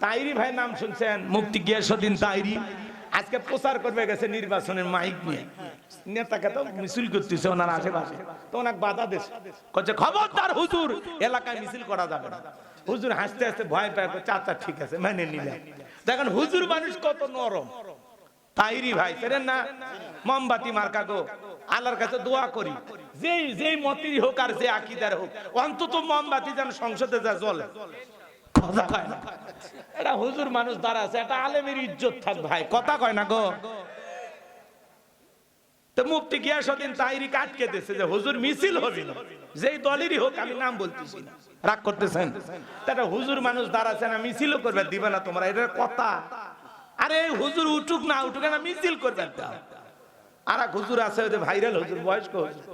তাইরি ভাই নাম শুনছেন? মুক্তি গিয়াসুদ্দিন তাইরি। আজকে প্রচার করবে গেছে নির্বাচনের মাইক নিয়ে। নেতাকে তো মিছিল করতেছে ওনার আশেপাশে। তো ওনাকে বাধা দিছে কচ্ছে খবরদার হুজুর, এলাকায় মিছিল করা যাবে না। হুজুর হাসতে হাসতে ভয় পায় চাচা, ঠিক আছে, মেনে নিলাম। দেখেন, হুজুর মানুষ কত নরম। তাইরি ভাই চেনেন না? মোমবাতি মার্কা গো। আল্লাহর কাছে দোয়া করি। যেই যেই মতির হোক আর যে আকিদার হোক, অন্তত মোমবাতি যেন সংসদে যা জ্বলে। কথা কয় না। এটা হুজুর মানুষ দ্বারা আছে এটা আলেমের ইজ্জত থাক ভাই, কথা কয় না গো। তো মুফতি তাইরি কাটকে দিয়েছে যে, হুজুর মিছিল হবে যেই দলেরই হোক আমি নাম বলতেছি না। রাগ করতেছেন? হুজুর মানুষ দাঁড়াচ্ছে না করবে, দিবে না তোমরা এটার কথা। আরে হুজুর উঠুক না উঠুক না মিছিল করবে আর এক হুজুর আছে, ওই ভাইরাল হুজুর, বয়স্ক হুজুর।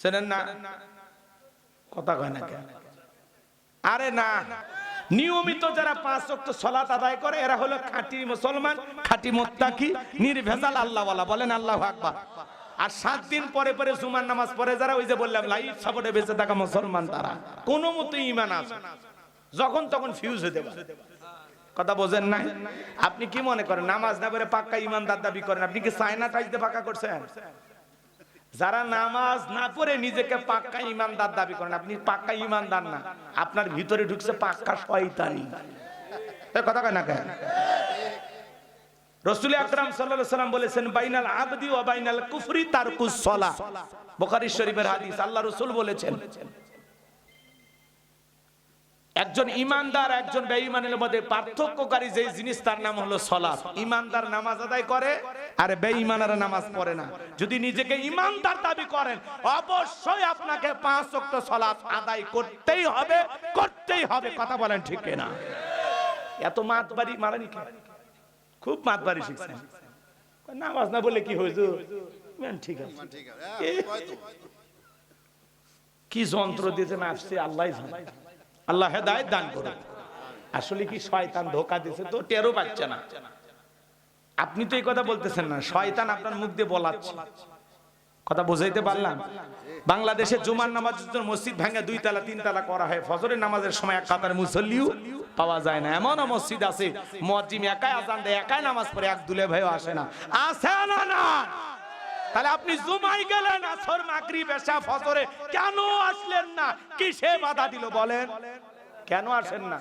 শোনেন না? কথা কয় না কেন? আরে না। নিয়মিত যারা পাঁচ ওয়াক্ত সালাত আদায় করে, এরা হলো খাঁটি মুসলমান, খাঁটি মোত্তাকি, নির্ভেজাল আল্লাহওয়ালা। বলেন আল্লাহু আকবার। আর সাত দিন পরে পরে জুমার নামাজ পড়ে যারা, ওই যে বললাম লাইফ সাপোর্টে বেঁচে থাকা মুসলমান তারা। কোনো মতো ইমান আছে। যখন তখন ফিউজ হতে পারে কথা বোঝেন না আপনি কি মনে করেন, নামাজ না পড়ে পাক্কা ইমানদার দাবি করেন? আপনি কি চায়না টাইতে পাকা করছেন? যারা নামাজ না পড়ে নিজেকে পাক্কা ইমানদার দাবি করেন, আপনি পাক্কা ইমানদার না। আপনার ভিতরে ঢুকছে পাক্কা শয়তানি। কথা কয় না কেন? রসুল আকরাম সাল্লাম বলেছেন, বাইনাল আবদি বাইনাল কুফরি শরীফের হাদিস আল্লাহ বলেছেন, একজন ইমানদার একজন বেঈমানের মধ্যে পার্থক্যকারী যে জিনিস তার নাম হলো সলাৎ। ইমানদার নামাজ আদায় করে আর বেঈমানেরা নামাজ পড়ে না। যদি নিজেকে ইমানদার দাবি করেন অবশ্যই আপনাকে পাঁচ ওয়াক্ত সলাৎ আদায় করতেই হবে করতেই হবে। কথা বলেন ঠিক না এত মাতবাড়ি মারানি কি খুব মাতবাড়ি শিখছেন। নামাজ না বলে কি হয়েছে ঠিক আছে। ঠিক আছে। হ্যাঁ, কি যন্ত্র দিতে না আসছে আল্লাহ আল্লাহ হেদায়ত দান করুন আসলে কি শয়তান ধোকা দিছে তো টেরও পাচ্ছে না। আপনি তো এই কথা বলতেছেন না, শয়তান আপনার মুখ দিয়ে বলাচ্ছে। কথা বুঝাইতে পারলাম? বাংলাদেশে জুমার নামাজের জন্য মসজিদ ভাঙে, দুই তালা, তিন তালা করা হয়, ফজরের নামাজের সময় এক কাতার মুসল্লিও পাওয়া যায় না। এমনও মসজিদ আছে, মসজিদ একাই আজান দেয়, একাই নামাজ পড়ে, এক দুলে ভাইও আসে না। আসে না না। তাহলে আপনি জুমাই গেলেন, আসর, মাগরিব, এশা, ফজরে, কেন আসলেন না? কিসে বাধা দিল বলেন? কেন আসেন না?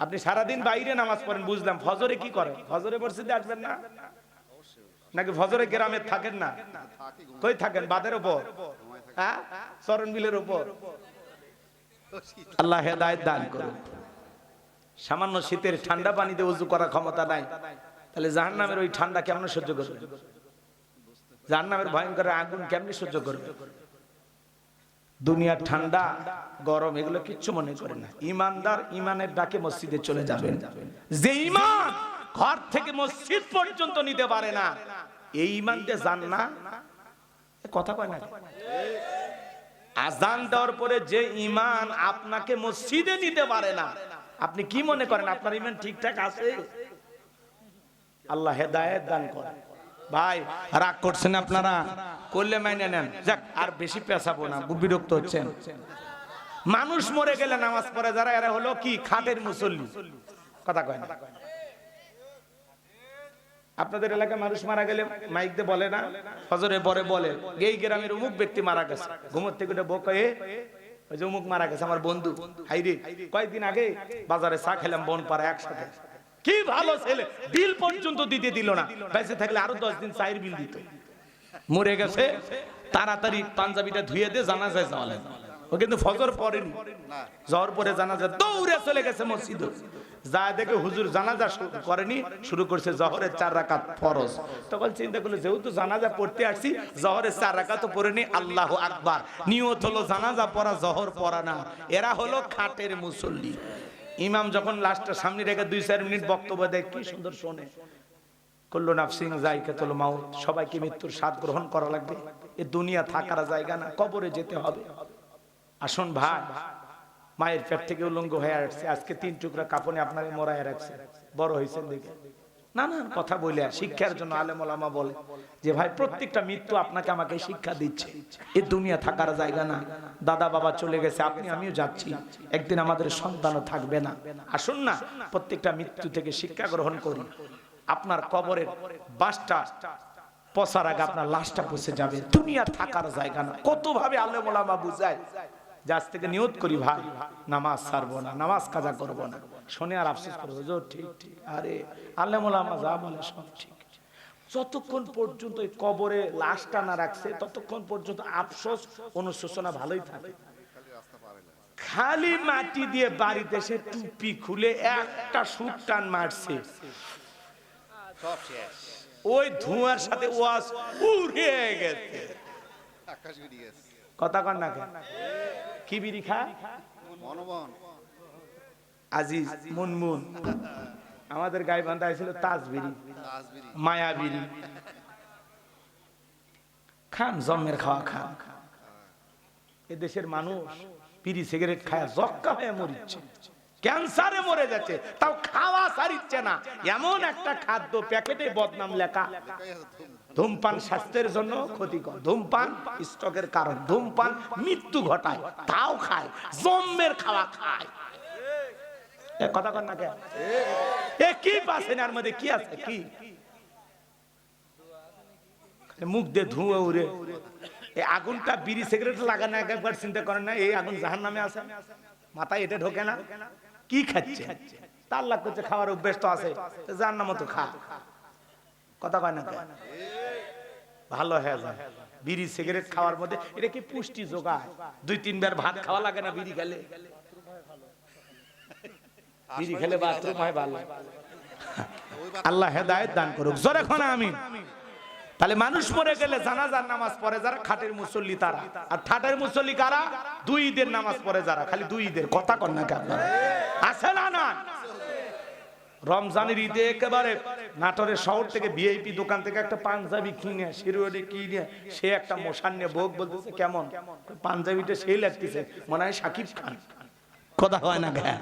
আপনি সারাদিন বাইরে নামাজ পড়েন, বুঝলাম। ফজরে কি করেন? ফজরে মসজিদে আসবেন না? নাকি ফজরে গ্রামে থাকেন না? কই থাকেন? বাদের উপর? হ্যাঁ? চরণ বিলের উপর? আল্লাহ হেদায়েত দান করুন। সামান্য শীতের ঠান্ডা পানিতে উজু করার ক্ষমতা নাই। তাহলে জাহান্নামের ওই ঠান্ডা কেমন সহ্য করবে জাহান্নামের ভয়ঙ্কর আগুন কেমনি সহ্য করবে দুনিয়ার ঠান্ডা, গরম, এগুলো কিচ্ছু মনে করে না। ইমানদার ইমানের ডাকে মসজিদে চলে যাবেন। যে ইমান ঘর থেকে মসজিদ পর্যন্ত নিতে পারে না, এই ইমান যান না। কথা কয় না আজান দেওয়ার পরে যে ইমান আপনাকে মসজিদে নিতে পারে না, আপনি কি মনে করেন আপনার ইমান ঠিকঠাক আছে? আল্লাহ হেদায়েত দান করেন। ভাই, রাগ করছেন আপনারা? করলে মাইনে নেন। যাক, আর বেশি পেশাবো না বিরক্ত হচ্ছেন। মানুষ মরে গেলে নামাজ পড়ে, যারা এরা হলো কি? খাটের মুসল্লি। কথা কয় না। আপনাদের এলাকায় মানুষ মারা গেলে মাইক দিয়ে বলে না? ফজরে পরে বলে, এই গ্রামের অমুক ব্যক্তি মারা গেছে। ঘুমোর থেকে উঠে বকে ওই যে অমুক মারা গেছে, আমার বন্ধু। হাইরে, কয়েকদিন আগে বাজারে চা খেলাম বন পাড়া একসাথে। কি ভালো ছেলে। বিল পর্যন্ত দিতে দিল না। বেঁচে থাকলে আরও দশ দিন চায়ের বিল দিত। মরে গেছে, তাড়াতাড়ি পাঞ্জাবিটা ধুয়ে দিয়ে জানা যায় যাওয়ালে ও কিন্তু ফজর জ্বর পরে দৌড়ে চলে গেছে যা দেখে হুজুর জানাজা করেনি, শুরু করছে জহরের চার রাকাত ফরজ। তখন চিন্তা করল, যেহেতু জানাজা পড়তে আসছি, জহরের চার রাকাত পড়েনি, আল্লাহ আকবার। নিয়ত হলো জানাজা পড়া, জহর পড়া না। এরা হলো খাটের মুসল্লি। ইমাম যখন লাস্টটা সামনে রেখে দুই চার মিনিট বক্তব্য দেয়, কি সুন্দর শোনে। মাউত, সবাইকে মৃত্যুর স্বাদ গ্রহণ করা লাগবে। এ দুনিয়া থাকার জায়গা না, কবরে যেতে হবে। আসুন ভাই, মায়ের পেট থেকে উলঙ্গ হয়ে আসছে। আজকে তিন টুকরা কাপড়ে আপনাকে মরায় রাখছে। বড় হয়েছেন দেখে। না না কথা বলে শিক্ষার জন্য আলেম বলে যে, ভাই, প্রত্যেকটা মৃত্যু আপনাকে আমাকে শিক্ষা দিচ্ছে। এই দুনিয়া থাকার জায়গা না। দাদা, বাবা চলে গেছে, আপনি, আমিও যাচ্ছি। একদিন আমাদের সন্তানও থাকবে না। আসুন না, প্রত্যেকটা মৃত্যু থেকে শিক্ষা গ্রহণ করি। আপনার কবরের বাসটা পচার আগে আপনার লাশটা পচে যাবে। দুনিয়া থাকার জায়গা না। কত ভাবে আলেম ওলামা বুঝায়? যে আজ থেকে নিয়ত করি ভাই নামাজ ছাড়বো না নামাজ কাজা করব না। শুনে আর আফসোস করব ও ঠিক ঠিক। আরে আলেম ওলামা যা বলে সব ঠিক। যতক্ষণ পর্যন্ত এই কবরে লাশটা না রাখছে ততক্ষণ পর্যন্ত আফসোস অনুশোচনা ভালোই থাকে। খালি মাটি দিয়ে বাড়িতে সে টুপি খুলে একটা সুট টান মারছে। ওই ধোঁয়ার সাথে ওয়াজ উড়ে গেছে। আকাশ গেছে। কথা কন না কি বিড়ি খা? আজিজ মুনমুন। আমাদের গায়ে বান্ধা ছিল তাজ বিড়ি। তাজবিরি মায়া বিড়ি। খান জন্মের খাওয়া খান। এ দেশের মানুষ বিড়ি সিগারেট খায় জক্কা হয়ে মরিচ্ছে। ক্যান্সারে মরে যাচ্ছে। তাও খাওয়া সারিচ্ছে না। এমন একটা খাদ্য প্যাকেটে বদনাম লেখা। ধূমপান স্বাস্থ্যের জন্য ক্ষতিকর। ধূমপান স্ট্রোকের কারণ। ধূমপান মৃত্যু ঘটায়। তাও খায়। জম্মের খাওয়া খায়। কথা কর না কেন? এ কি পাচ্ছেন এর মধ্যে? কি আছে? কি? মুখ দিয়ে ধুঁয়ে উড়ে। এই আগুনটা বিড়ি সিগারেট লাগানো একবার চিন্তা করেন না, এই আগুন জাহান নামে আছে। মাথায় এটা ঢোকে না। কি খাচ্ছে? তার লাগ করছে, খাওয়ার অভ্যেস তো আছে যার নাম তো খা। কথা কয় না ভালো হয়ে বিড়ি, সিগারেট খাওয়ার মধ্যে, এটা কি পুষ্টি যোগায়? দুই, তিনবার ভাত খাওয়া লাগে না বিড়ি খেলে? বিড়ি খেলে বাথরুম হয় ভালো। আল্লাহ হেদায়েত দান করুক। জোরে খানা আমি তাহলে মানুষ মরে গেলে জানাজার নামাজ পড়ে যারা, খাটের মুসল্লি তারা। আর ঠাটের মুসল্লি কারা? দুই ঈদের নামাজ পড়ে যারা, খালি দুই ঈদের। কথা কর না কে কেন আছে না না রমজানের ঈদে একেবারে নাটোরের শহর থেকে ভিআইপি দোকান থেকে একটা পাঞ্জাবি কিনে শিরোডে কিনে সে একটা মশান নিয়ে ভোগ বলতেছে কেমন? পাঞ্জাবিটা সেই লাগতেছে মনে হয় সাকিব খান। কথা হয় না গায়ে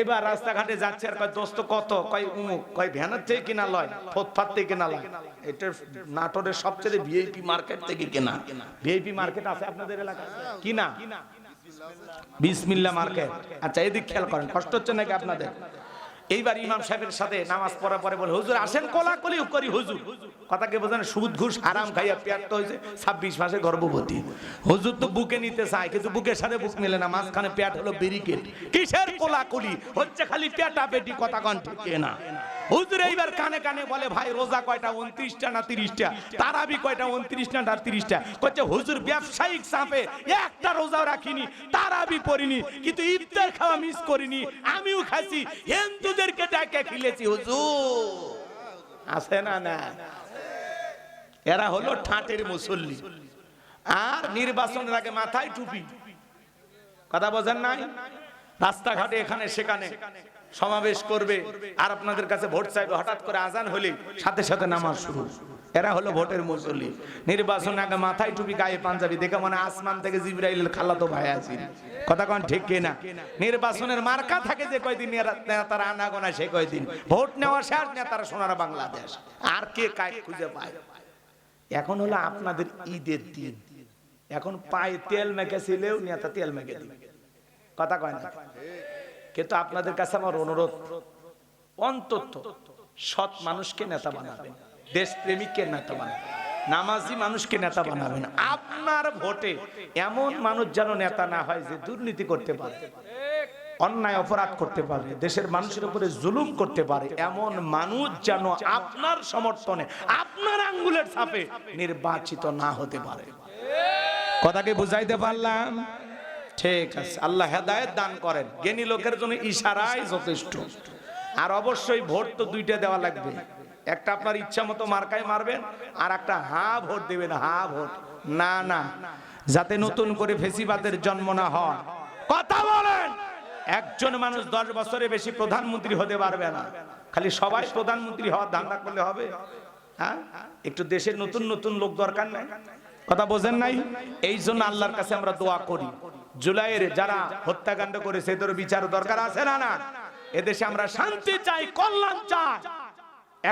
এবার রাস্তাঘাটে যাচ্ছে আর কয় দোস্ত কত? কয় উমুক। কয় ভ্যানের থেকে কিনা লয় ফুটপাত থেকে কেনা লয়। এটা নাটোরের সবচেয়ে ভিআইপি মার্কেট থেকে কেনা। ভিআইপি মার্কেট আছে আপনাদের এলাকায়? কিনা? বিসমিল্লা মার্কেট আচ্ছা এদিক খেয়াল করেন, কষ্ট হচ্ছে নাকি আপনাদের? এইবার ইমাম সাহেবের সাথে নামাজ পড়া পরে বলে, হুজুর, আসেন কোলাকুলি করি, হুজুর। কথাকে বোঝেন? সুদ, ঘুষ আরাম খাইয়া পেট তো হয়েছে, ছাব্বিশ মাসে গর্ভবতী। হুজুর তো বুকে নিতে চায়, কিন্তু বুকের সাথে বুক মিলে না, মাঝখানে পেট হলো ব্যারিকেড কিসের কোলাকুলি? হচ্ছে খালি পেটা পেটি কথা কন ঠিক না হুজুর এইবার কানে কানে বলে, ভাই, রোজা কয়টা? উনত্রিশটা না তিরিশটা? তারাবি কয়টা? উনত্রিশটা না তিরিশটা? করছে হুজুর, ব্যবসায়িক চাপে একটা রোজাও রাখিনি, তারাবি পড়িনি, কিন্তু ইফতার খাওয়া মিস করিনি, আমিও খাইছি, হিন্দুদেরকে ডাকে খিলেছি হুজুর। আছে না না? এরা হলো ঠাটের মুসল্লি। আর নির্বাচনের আগে মাথায় টুপি। কথা বোঝেন নাই? রাস্তাঘাটে এখানে, সেখানে সমাবেশ করবে। আর আপনাদের কাছে ভোট চাইবে। হঠাৎ করে আজান হলে সাথে সাথে নামাজ শুরু। এরা হলো ভোটের মুসল্লি। নির্বাচন আগে মাথায় টুপি, গায়ে পাঞ্জাবি। দেখে মনে আসমান থেকে জিব্রাইল খালাতো ভাই আছি। কথা কোন ঠিক কিনা নির্বাচনের মার্কা থাকে যে কয়দিন নেতারা আনাগোনা সে কয়দিন। ভোট নেওয়া শেষ, নেতারা সোনার বাংলাদেশ। আর কে কায় খুঁজে পায়? এখন হলো আপনাদের ঈদের দিন। এখন পায়ে তেল মেখে ছিলেও নেতা তেল মেখে দিবে। কথা কয় না। কিন্তু আপনাদের কাছে আমার অনুরোধ, অন্তত সৎ মানুষকে নেতা বানাবেন দেশ প্রেমিককে নেতা বানাবেন, নামাজি মানুষকে নেতা বানাবেন। আপনার ভোটে এমন মানুষ যেন নেতা না হয় যে দুর্নীতি করতে পারে, অন্যায় অপরাধ করতে পারে, দেশের মানুষের উপরে জুলুম করতে পারে, এমন মানুষ যেন আপনার সমর্থনে, আপনার আঙ্গুলের ছাপে নির্বাচিত না হতে পারে। কথাকে বুঝাইতে পারলাম? ঠিক আছে, আল্লাহ হেদায়েত দান করেন। জ্ঞানী লোকের জন্য ইশারাই যথেষ্ট। আর অবশ্যই ভোট তো দুইটা দেওয়া লাগবে। একটা আপনার ইচ্ছা মতো মার্কায় মারবেন, আর একটা হা ভোট দেবেন, হা ভোট। না না, যাতে নতুন করে ফেসিবাদের জন্ম না হয়। কথা বলেন! একজন মানুষ দশ বছরে বেশি প্রধানমন্ত্রী হতে পারবে না। খালি সবাই প্রধানমন্ত্রী হওয়ার ধান্দা করলে হবে। হ্যাঁ? একটু দেশের নতুন নতুন লোক দরকার নাই? কথা বোঝেন নাই? এই জন্য আল্লাহর কাছে আমরা দোয়া করি। জুলাইয়ের যারা হত্যাকাণ্ড করেছে, এদের বিচার দরকার আছে না না? এদেশে আমরা শান্তি চাই, কল্যাণ চাই।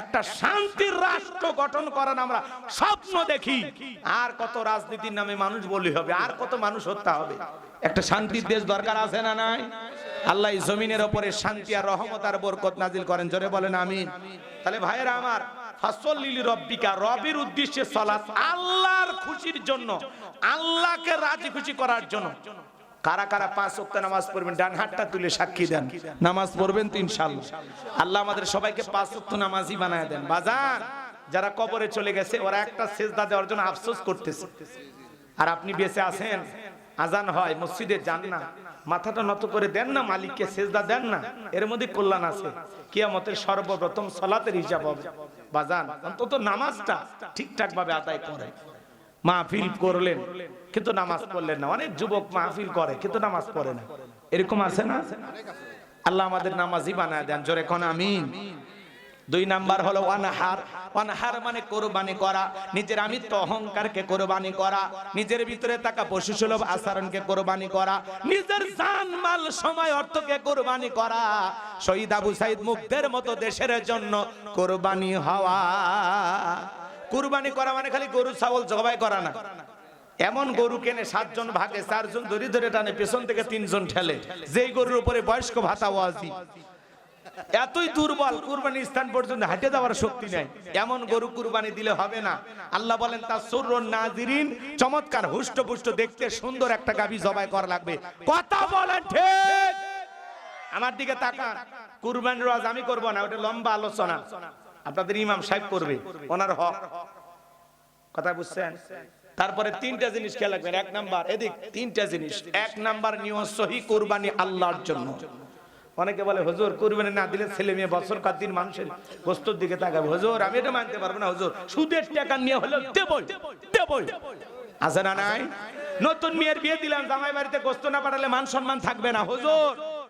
একটা শান্তির রাষ্ট্র গঠন করার আমরা স্বপ্ন দেখি। আর কত রাজনীতির নামে মানুষ বলি হবে, আর কত মানুষ হত্যা হবে? একটা শান্তির দেশ দরকার আছে না নাই? আল্লাহ জমিনের ওপরে শান্তি আর রহমত আর বরকত নাজিল করেন, জোরে বলেন আমিন। তাহলে ভাইয়েরা আমার ফাসল লিলি রব্বিকা, রবির উদ্দেশ্যে সলাৎ আল্লাহর খুশির জন্য, আল্লাহকে রাজি খুশি করার জন্য কারা কারা পাঁচ ওয়াক্ত নামাজ পড়বেন, ডান হাতটা তুলে সাক্ষী দেন। নামাজ পড়বেন তো ইনশাআল্লাহ আল্লাহ আমাদের সবাইকে পাঁচ ওয়াক্ত নামাজই বানায় দেন। বাজান, যারা কবরে চলে গেছে, ওরা একটা সেজদা দেওয়ার জন্য আফসোস করতেছে। আর আপনি বেঁচে আছেন, আজান হয়, মসজিদে যান না। মাথাটা নত করে দেন না মালিককে, সেজদা দেন না। এর মধ্যে কল্যাণ আছে। কিয়ামতের সর্বপ্রথম সলাতের হিসাব হবে। বাজান, অন্তত নামাজটা ঠিকঠাক ভাবে আদায় করে। মাহফিল করলেন। কিন্তু নামাজ পড়লেন না। অনেক যুবক মাহফিল করে কিন্তু নামাজ পড়ে না। এরকম আছে না? আল্লাহ আমাদের নামাজি বানায় দেন। জোরে কোন আমিন? দুই নাম্বার হলো ওয়ানহার। ওয়ানহার মানে কোরবানি করা। নিজের আমিত্ব অহংকারকে কোরবানি করা। নিজের ভিতরে থাকা পশু সুলভ আচরণকে কোরবানি করা। নিজের জান মাল সময় অর্থকে কোরবানি করা। শহীদ আবু সাইদ মুগ্ধের মতো দেশের জন্য কোরবানি হওয়া। কুরবানি করা মানে খালি গরু, ছাগল, জবাই করা না। এমন গরু কেনে সাতজন ভাগে, চারজন ধরে ধরে টানে, পেছন থেকে তিনজন ঠেলে। যেই গরুর উপরে বয়স্ক ভাতা ওয়াজি এতই দুর্বল কুরবানি স্থান পর্যন্ত হাঁটে যাওয়ার শক্তি নেই। এমন গরু কুরবানি দিলে হবে না। আল্লাহ বলেন তার সুরন নাজিরিন চমৎকার হুষ্ট পুষ্ট দেখতে সুন্দর একটা গাবি জবাই করা লাগবে। কথা বলেন ঠিক। আমার দিকে তাকান। কুরবানির ওয়াজ আমি করব না, ওটা লম্বা আলোচনা। আপনাদের ইমাম সাহেব করবে, ওনার হক। কথা বুঝছেন? তারপরে তিনটা জিনিস খেয়াল রাখবেন, এক নাম্বার, এদিক, তিনটা জিনিস। এক নাম্বার, নিয়ম সহি কুরবানি আল্লাহর জন্য। অনেকে বলে, হুজুর, কুরবানি না দিলে ছেলে মেয়ে বছর কার দিন মানুষের বস্তুর দিকে তাকাবে? হুজুর, আমি এটা মানতে পারব না, হুজুর। সুদের টাকা নিয়ে হলো দেবই দেবই। আছে না নাই? নতুন মেয়ের বিয়ে দিলাম জামাই বাড়িতে গোস্ত না পাঠালে মান সম্মান থাকবে না, হুজুর।